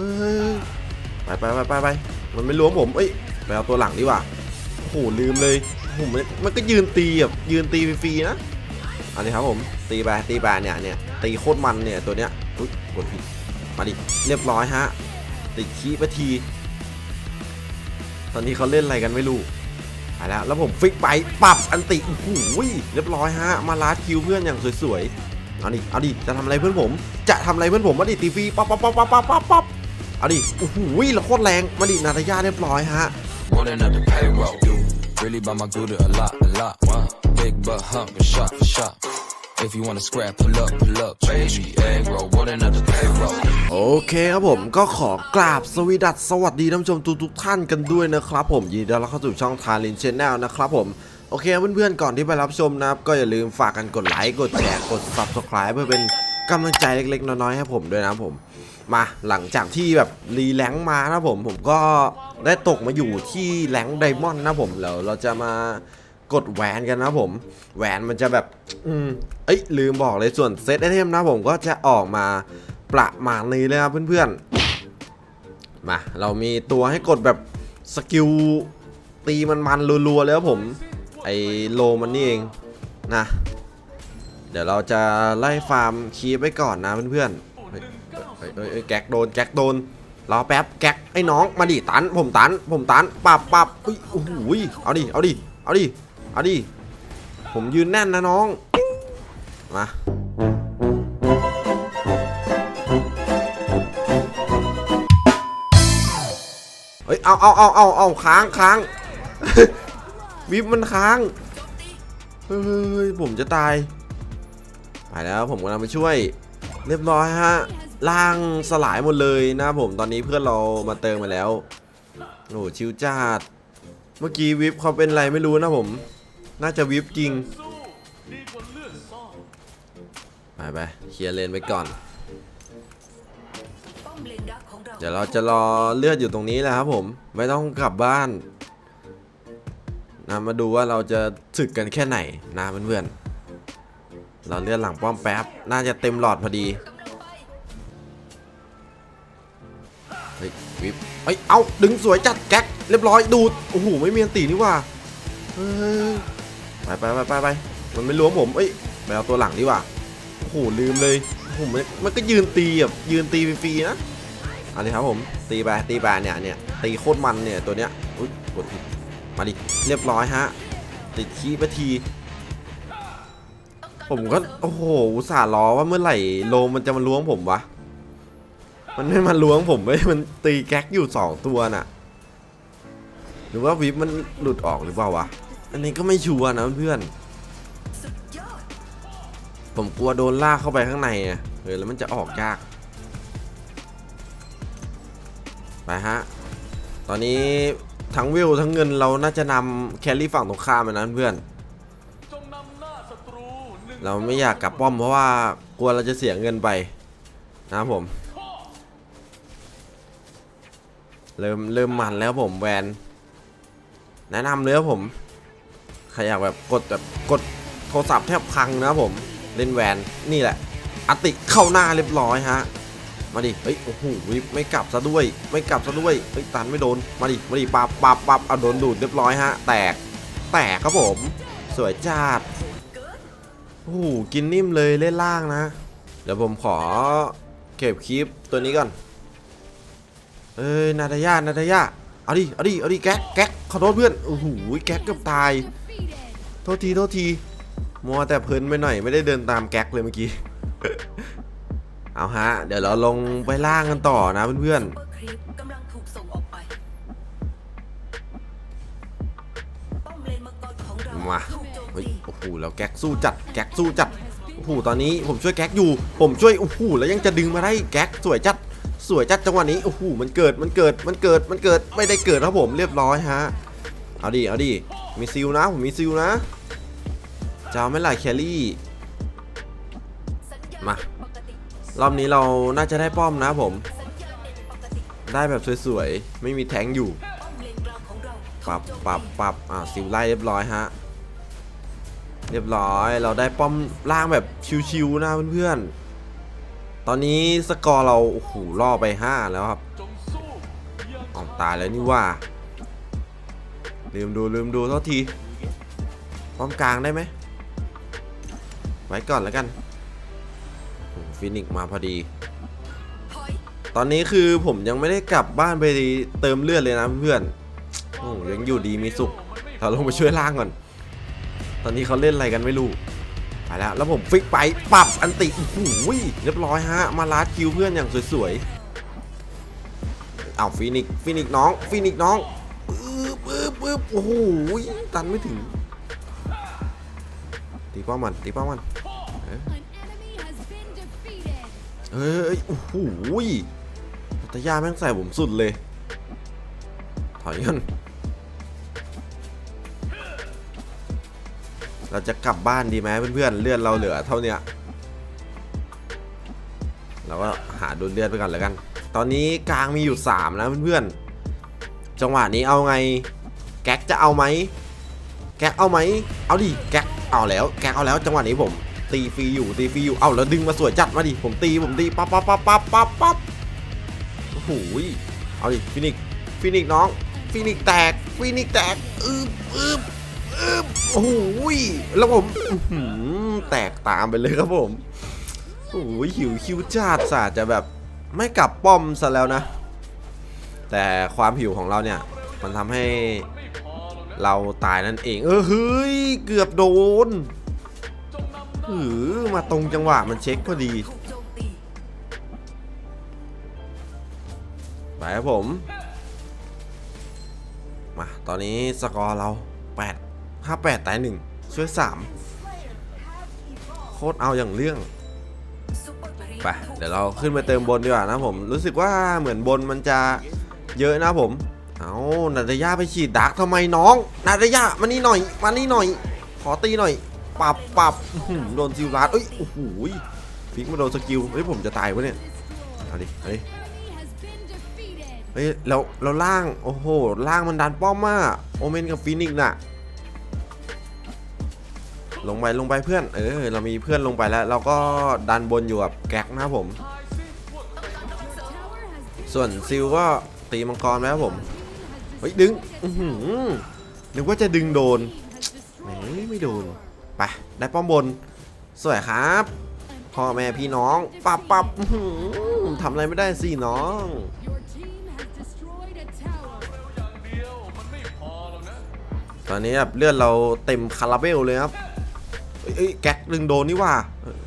ฮ้ยไปไปไปไปไปมันไม่ล้วงผมเอ้ยไปเอาตัวหลังดีกว่าโอ้โหลืมเลยโอ้โหมันมันก็ยืนตีแบบยืนตีฟรีๆนะอันนี้ครับผมตีไปตีไปเนี่ยเนี่ยตีโคตรมันเนี่ยตัวเนี้ยอุ๊ยกดผิดมาดิเรียบร้อยฮะติดขี้ไปที ตอนนี้เขาเล่นอะไรกันไม่รู้ไปแล้วแล้วผมฟิกไปปรับอันติโอ้โหเรียบร้อยฮะมาลาดคิวเพื่อนอย่างสวยๆเอาดิเอาดิจะทำอะไรเพื่อนผม จะทำอะไรเพื่อนผมมาดิตีฟรีปั๊บปั๊บปั๊บปั๊บปั๊บปั๊บปั๊บ เอาดิโอ้โหแล้วโคตรแรง มาดินาตายาเรียบร้อยฮะ Rolling up the payroll. Really by my good a lot, a lot. Wow. Big butt hunger, shot for shot. If you wanna scrap, pull up, pull up, baby. Egg roll, rolling up the payroll. โอเคครับผมก็ขอกราบสวีดัสสวัสดีท่านผู้ชมทุกทุกๆท่านกันด้วยนะครับผมยินดีต้อนรับเข้าสู่ช่องทารินชแนลนะครับผมโอเคเพื่อนๆก่อนที่ไปรับชมนะครับ ก็อย่าลืมฝากกันกดไลค์กดแชร์กด Subscribe เพื่อเป็นกำลังใจเล็กๆน้อยๆให้ผมด้วยนะครับผม มาหลังจากที่แบบรีแลงมานะผมผมก็ได้ตกมาอยู่ที่แรงไดมอนด์นะผมแล้วเราจะมากดแหวนกันนะผม แหวนมันจะแบบ อืมเอ้ยลืมบอกเลยส่วนเซตไอเทมนะผมก็จะออกมาประมาณนี้เลยครับเพื่อนๆ มา เรามีตัวให้กดแบบสกิลตีมันๆรัวๆเลยครับผม ไอโลมันนี่เองนะ เดี๋ยวเราจะไล่ฟาร์มคีบไว้ก่อนนะเพื่อนๆ เฮ้ยเฮ้ยเฮ้ยแก๊กโดนแก๊กโดนรอแป๊บแก๊กไอ้น้องมาดิตันผมตันผมตันปับปับอุ้ยโอ้โหเอาดิเอาดิเอาดิเอาดิผมยืนแน่นนะน้องมาเฮ้ยเอาเอาเอาเอาเอาค้างค้างวิบมันค้างเฮ้ยผมจะตายไปแล้วผมกำลังไปช่วย เรียบร้อยฮะล่างสลายหมดเลยนะผมตอนนี้เพื่อนเรามาเติมมาแล้วโอ้โหชิวจัดเมื่อกี้วิปเขาเป็นอะไรไม่รู้นะผม น่าจะวิปจริงไปไปเคลียร์เลนไปก่อนเลนดักของเราเดี๋ยวเราจะรอเลือดอยู่ตรงนี้แหละครับผม ไม่ต้องกลับบ้านนะมาดูว่าเราจะถึกกันแค่ไหนนะเพื่อนๆ เราเลื่อดหลังป้อมแป๊บ น่าจะเต็มหลอดพอดี เฮ้ยวิบเอ้ย เอาดึงสวยจัดแก๊กเรียบร้อยดูด โอ้โห ไม่มีอันตีนี่ว่าเฮ้ยไปไปไปไปไปมันไม่ล้วงผม เอ้ย ไปเอาตัวหลังดีกว่า โอ้โห ลืมเลยโอ้โหมันมันก็ยืนตีแบบยืนตีฟรีๆนะอันนี้ครับผม ตีไปตีไปเนี่ยเนี่ยตีโคตรมันเนี่ยตัวเนี้ย อุ้ยกดผิดมาดิ เรียบร้อยฮะ ติดขี้ไปที ผมก็โอ้โหอุตส่าห์รอว่าเมื่อไหร่โลมันจะมาล้วงผมวะ มันไม่มาล้วงผมเว้ยมันตีแก๊กอยู่สองตัวน่ะ หรือว่าวิปมันหลุดออกหรือเปล่าวะ อันนี้ก็ไม่ชัวร์นะเพื่อน ผมกลัวโดนลากเข้าไปข้างในอะเออแล้วมันจะออกยาก ไปฮะ ตอนนี้ทั้งวิวทั้งเงินเราน่าจะนำแคลรี่ฝั่งตรงข้ามไปนะเพื่อน เราไม่อยากกลับป้อมเพราะว่ากลัวเราจะเสียเงินไปนะครับผม เริ่มเริ่มมันแล้วผมแวน แนะนำเลยครับผมใครอยากแบบกดแบบกดโทรศัพท์แทบพังนะครับผมเล่นแวนนี่แหละอติเข้าหน้าเรียบร้อยฮะมาดิเฮ้ยโอ้โหไม่กลับซะด้วย ไม่กลับซะด้วยเฮ้ยตันไม่โดนมาดิมาดิปับปับปับเอาโดนดูดเรียบร้อยฮะแตกแตกครับผม สวยจัด อ้โหกินนิ่มเลยเล่นล่างนะ เดี๋ยวผมขอเก็บคลิปตัวนี้ก่อน เอ้ยนาตายานาตายาเอาดิ เอาดิ เอาดิ แก๊กแก๊กขอโทษเพื่อน โอ้โห แก๊กเกือบตาย โทษที โทษที มัวแต่เพลินไปหน่อย ไม่ได้เดินตามแก๊กเลยเมื่อกี้ เอาฮะ เดี๋ยวเราลงไปล่างกันต่อนะเพื่อนๆมา เฮ้ยโอ้โหแล้วแก๊กสู้จัดแก๊กสู้จัดโอ้โหตอนนี้ผมช่วยแก๊กอยู่ ผมช่วยโอ้โหแล้วยังจะดึงมาได้แก๊กสวยจัดสวยจัดจังหวะนี้โอ้โหมันเกิดมันเกิดมันเกิดมันเกิดไม่ได้เกิดครับผมเรียบร้อยฮะเอาดิเอาดิมีซิลนะผมมีซิลนะจะเอาไม่ล่ะแครี่มารอบนี้เราน่าจะได้ป้อมนะผม ได้แบบสวยๆ ไม่มีแทงอยู่ปรับปรับปรับอ่าซิลไล่เรียบร้อยฮะ เรียบร้อยเราได้ป้อมล่างแบบชิวๆนะเพื่อนๆ ตอนนี้สกอร์เราโอ้โหล่อไป 5 แล้วครับออมตายแล้วนี่ว่าลืมดูลืมดูเท่าทีป้อมกลางได้ไหมไว้ก่อนแล้วกันฟินิกมาพอดี ตอนนี้คือผมยังไม่ได้กลับบ้านไปเติมเลือดเลยนะเพื่อนโอ้ยังอยู่ดีมีสุขมันไม่เราลงไปช่วยล่างก่อน ตอนนี้เขาเล่นอะไรกันไม่รู้ไปแล้วแล้วผมฟิกไปปรับอันติโอ้โหเรียบร้อยฮะ มาลาดคิวเพื่อนอย่างสวยๆเอาฟินิกฟินิกน้องฟินิกน้องปึ๊บปึ๊บปึ๊บโอ้โหตันไม่ถึงตีป้อมมันตีป้อมมันเฮ้ยโอ้โหตะยาแม่งใส่ผมสุดเลย ถอยกัน เราจะกลับบ้านดีไหมเพื่อนๆเลือดเราเหลือเท่าเนี้ยเราก็หาดูเลือดไปก่อนแล้วกัน ตอนนี้กลางมีอยู่3นะเพื่อนๆจังหวะนี้เอาไง แก๊กจะเอาไหมแก๊กเอาไหมเอาดิแก๊กเอาแล้ว แก๊กเอาแล้วจังหวะนี้ผมตีฟรีอยู่ตีฟรีอยู่เอาแล้วดึงมาสวยจัดมาดิผมตีผมตีปั๊บปั๊บปั๊บปั๊บปั๊บปั๊บโอ้โหยเอาดิฟินิกฟินิกน้องฟินิกแตกฟินิกแตกอึบอึบอึบ โอ้โหแล้วผมแตกตามไปเลยครับผมโอ้โหหิวคิวจัดสาจะแบบไม่กลับป้อมซะแล้วนะ แต่ความหิวของเราเนี่ย มันทำให้เราตายนั่นเอง เออเฮ้ย เกือบโดนจงนำหน้าหือมาตรงจังหวะมันเช็คพอดีไปครับผม มา ตอนนี้สกอร์เรา 8 5 8ตาย1ช่วย3โคตรเอาอย่างเรื่องไปเดี๋ยวเราขึ้นไปเติมบนดีกว่านะผมรู้สึกว่าเหมือนบนมันจะเยอะนะผม เอานาตยาไปฉีดดักทำไมน้องนาตยามานี่หน่อยมานี่หน่อย ขอตีหน่อยปรับปรับโดนซิลลาดเอ้ยโอ้โหฟิกมาโดนสกิลเฮ้ยผมจะตายวะเนี่ยเอาดิเอาดิเฮ้ยแล้วแล้วล่างโอ้โหล่างมันดันป้อมมากโอเมนกับฟินิกน่ะ ลงไปลงไปเพื่อน เออ เรามีเพื่อนลงไปแล้ว เราก็ดันบนอยู่กับแก๊กนะครับผม ส่วนซิลก็ตีมังกรแล้วผม เฮ้ยดึง อือหือนึกว่าจะดึงโดน has เฮ้ destroyed ยไม่โดน ไป ได้ป้อมบน สวยครับพ่อแม่พี่น้องปับปับทำอะไรไม่ได้สิน้องตอนนี้แบบเลือดเราเต็มคาราเบลเลยครับ เอ้ยแก๊กดึงโดนนี่ว่า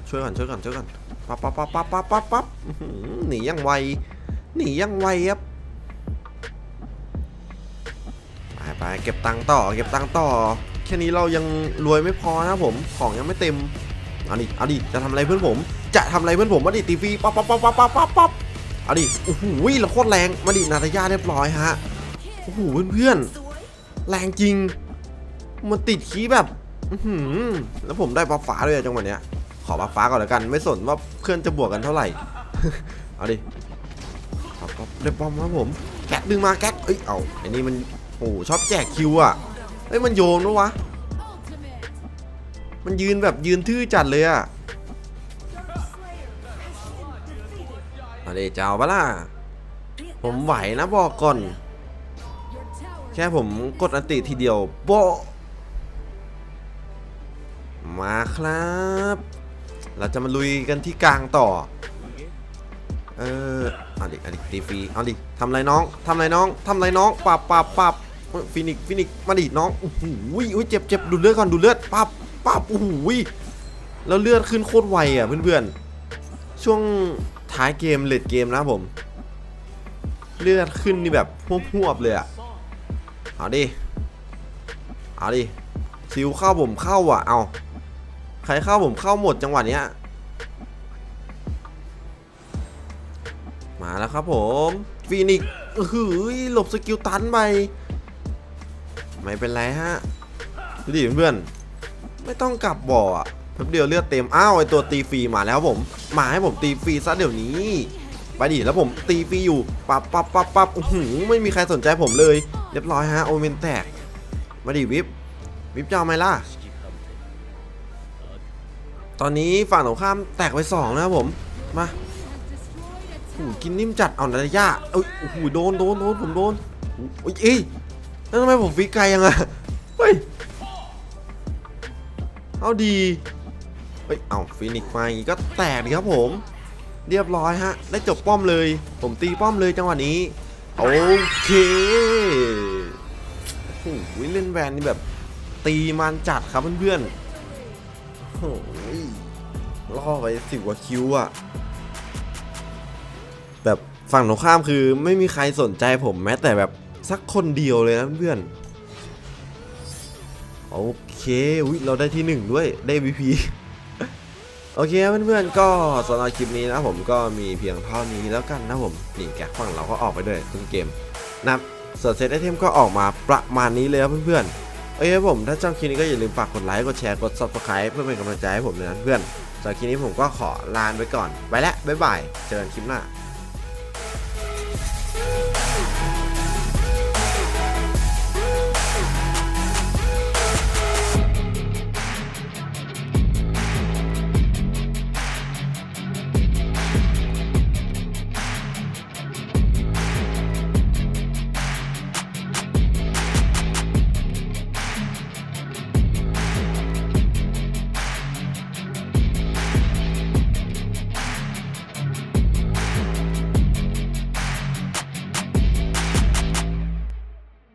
ช่วยก่อนช่วยก่อนช่วยก่อนปั๊บปั๊บปั๊บปั๊บปั๊บปั๊บปั๊บหนียังไวหนียังไวครับไปไปเก็บตังค์ต่อ เก็บตังค์ต่อ แค่นี้เรายังรวยไม่พอนะผมของยังไม่เต็มเอาดิเอาดิจะทำอะไรเพื่อนผม จะทำอะไรเพื่อนผมมาดิตีฟีปั๊บปั๊บปั๊บปั๊บปั๊บปั๊บปั๊บเอาดิโอ้โหเราโคตรแรงมาดินาตาย่าเรียบร้อยฮะโอ้โหเพื่อนๆสวยแรงจริงมันติดคีย์แบบ แล้วผมได้บัฟฟ้าด้วยจังหวะเนี้ย ขอบัฟฟ้าก่อนแล้วกัน ไม่สนว่าเพื่อนจะบวกกันเท่าไหร่ เอาดิปั๊บปั๊บได้ป้อมครับผม แก๊กดึงมาแก๊กเอ้ย เอาไอ้นี่มันโอ้ชอบแจกคิวอะเอ้ย มันโยนปะวะ มันยืนแบบยืนทื่อจัดเลยอะเอาดิจะเอาปะล่ะ ผมไหวนะบอกก่อน แค่ผมกดอันติทีเดียวโบ มาครับ เราจะมาลุยกันที่กลางต่อ เออเอาดิเอาดิตีฟรีเอาดิทำไรน้องทำไรน้องทำไรน้องปับปับปับฟินิกฟินิกมาดิน้องโอ้โหอุ้ยเจ็บเจ็บดูเลือดก่อนดูเลือดปับปับโอ้โหแล้วเลือดขึ้นโคตรไวอะเพื่อนๆ ช่วงท้ายเกมเลดเกมนะผม เลือดขึ้นนี่แบบพวบๆเลยอะเอาดิเอาดิซิวเข้าผมเข้าอะเอา ใครเข้าผมเข้าหมดจังหวะเนี้ย มาแล้วครับผมฟีนิกซ์เฮ้ยหลบสกิลตันไป ไม่เป็นไรฮะ ดูดิเพื่อนไม่ต้องกลับบ่ออะแป๊บเดียวเลือดเต็ม อ้าวไอตัวตีฟรีมาแล้วผม มาให้ผมตีฟรีซะเดี๋ยวนี้ ไปดิแล้วผมตีฟรีอยู่ปับปับปับปับอื้อหือไม่มีใครสนใจผมเลย เรียบร้อยฮะโอเมนแตก มาดิวิบวิบจะเอาไหมล่ะ ตอนนี้ฝั่งตรงข้ามแตกไปสองนะครับผม มาโอ้กินนิ่มจัด เอานาฬิกาเอ้ยโอ้โหโดนโดนโดนผมโดนโอ้ยเอ้ยแล้วทำไมผมฟิกไกลยังอะเฮ้ย เอาดีเฮ้ย เอาฟินิกซ์มาอย่างงี้ก็แตกดีครับผม เรียบร้อยฮะ ได้จบป้อมเลย ผมตีป้อมเลยจังหวะนี้ โอเคโอ้โหเล่นแวนนี่แบบตีมันจัดครับเพื่อนๆโอ้โห ล่อไปสิบกว่าคิวอะแบบฝั่งตรงข้ามคือไม่มีใครสนใจผมแม้แต่แบบสักคนเดียวเลยนะเพื่อนโอเคอุ๊ยเราได้ที่หนึ่งด้วยได้ VP โอเคเพื่อนๆก็สำหรับคลิปนี้นะผมก็มีเพียงเท่านี้แล้วกันนะผมนี่แกฝั่งเราก็ออกไปด้วยครึ่งเกมนะครับส่วนเซตไอเทมก็ออกมาประมาณนี้เลยครับเพื่อนๆ อเคครับผมถ้าชอบคลิปนี้ก็อย่าลืมฝากกดไลค์กดแชร์กด subscribe เพื่อเป็นกำลังใจให้ผมด้วยนะเพื่อนสำหรับคลิปนี้ผมก็ขอลาไปก่อนไปแล้วบ๊ายบายเจอกันคลิปหน้า